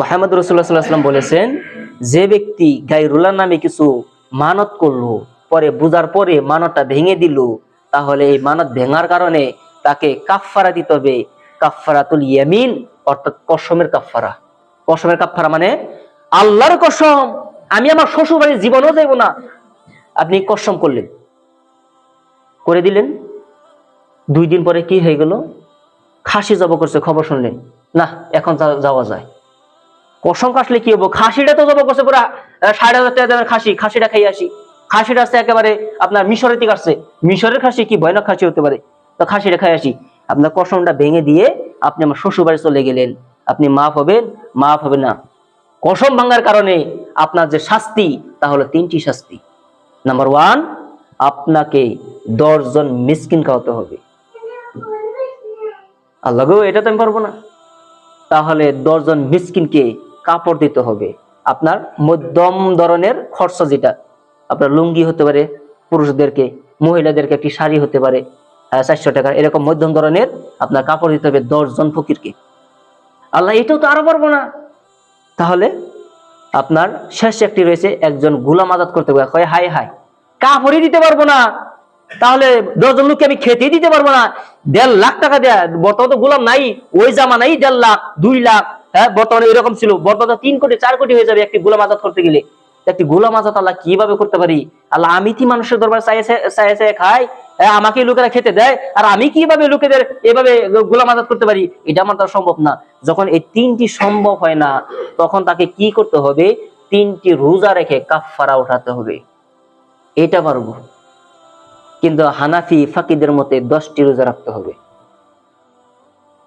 মোহাম্মদ রসুল্লাহ সাল্লাম বলেছেন, যে ব্যক্তি গাইরুল্লাহ নামে কিছু মানত করল, পরে বুঝার পরে মানতটা ভেঙে দিল, তাহলে এই মানত ভেঙার কারণে তাকে কাফফারা দিতে হবে। কাফফারাতুল ইয়ামিন অর্থাৎ কসমের কাফফারা। কসমের কাফফারা মানে আল্লাহর কসম, আমি আমার শ্বশুর বাড়ির জীবনও যাইব না। আপনি কসম করলেন। করে দিলেন। দুই দিন পরে কি হয়ে গেল? খাসি জব করছে, খবর শুনলেন। না, এখন যাওয়া যায়। কসম কাশলে কি হব? খাসিটা তো জব করছে পুরা ষাট হাজার টাকা খাসি, খাসিটা খাই আসি। খাসিটা আসছে একেবারে আপনার মিশরের থেকে আসছে। মিশরের খাসি কি ভয়ানক খাসি হতে পারে? তো খাসিটা খাই আসি। আপনার কসমটা ভেঙে দিয়ে আপনি আমার শ্বশুর বাড়ি চলে গেলেন। আপনি মাফ হবেন, মাফ হবে না। কসম ভাঙার কারণে আপনার যে শাস্তি, তা হলো তিনটি শাস্তি। নাম্বার ওয়ান আপনাকে দশজন মিসকিন খাওয়াতে হবে। আল্লাহ এটা তো আমি পারব না। তাহলে দশজন মিসকিনকে কাপড় দিতে হবে। আপনার মধ্যম ধরনের খরচা যেটা, আপনার লুঙ্গি হতে পারে, পুরুষদেরকে, মহিলাদেরকে একটি শাড়ি হতে পারে চারশো টাকা, এরকম মধ্যম ধরনের আপনার কাপড় দিতে হবে দশজন ফকিরকে। আল্লাহ এটাও তো আরও পারব না। তাহলে আপনার শেষ একটি রয়েছে, একজন গুলাম আজাদ করতে হবে কয় হাই হাই কাপড়ই দিতে পারব না। তাহলে দশজন লোককে আমি খেতেই দিতে পারব না। দেড় লাখ টাকা দেয়া, বর্তমানে তো গোলাম নাই, ওই জামা নাই দেড় লাখ, দুই লাখ হ্যাঁ বর্তমানে এরকম ছিল। বর্তমানে তিন কোটি চার কোটি হয়ে যাবে একটি গোলাম আজাদ করতে গেলে। একটি গোলাম আজাদ আল্লাহ কীভাবে করতে পারি? আল্লাহ আমি কি মানুষের দরবার চাই চাই চাই খাই? হ্যাঁ, আমাকে লোকেরা খেতে দেয়। আর আমি কীভাবে লোকেদের এভাবে গোলাম আজাদ করতে পারি? এটা আমার দ্বারা সম্ভব না। যখন এই তিনটি সম্ভব হয় না তখন তাকে কি করতে হবে? তিনটি রোজা রেখে কাফফারা উঠাতে হবে। এটা পারব কিন্তু হানাফি ফাকিদের মতে দশটি রোজা রাখতে হবে।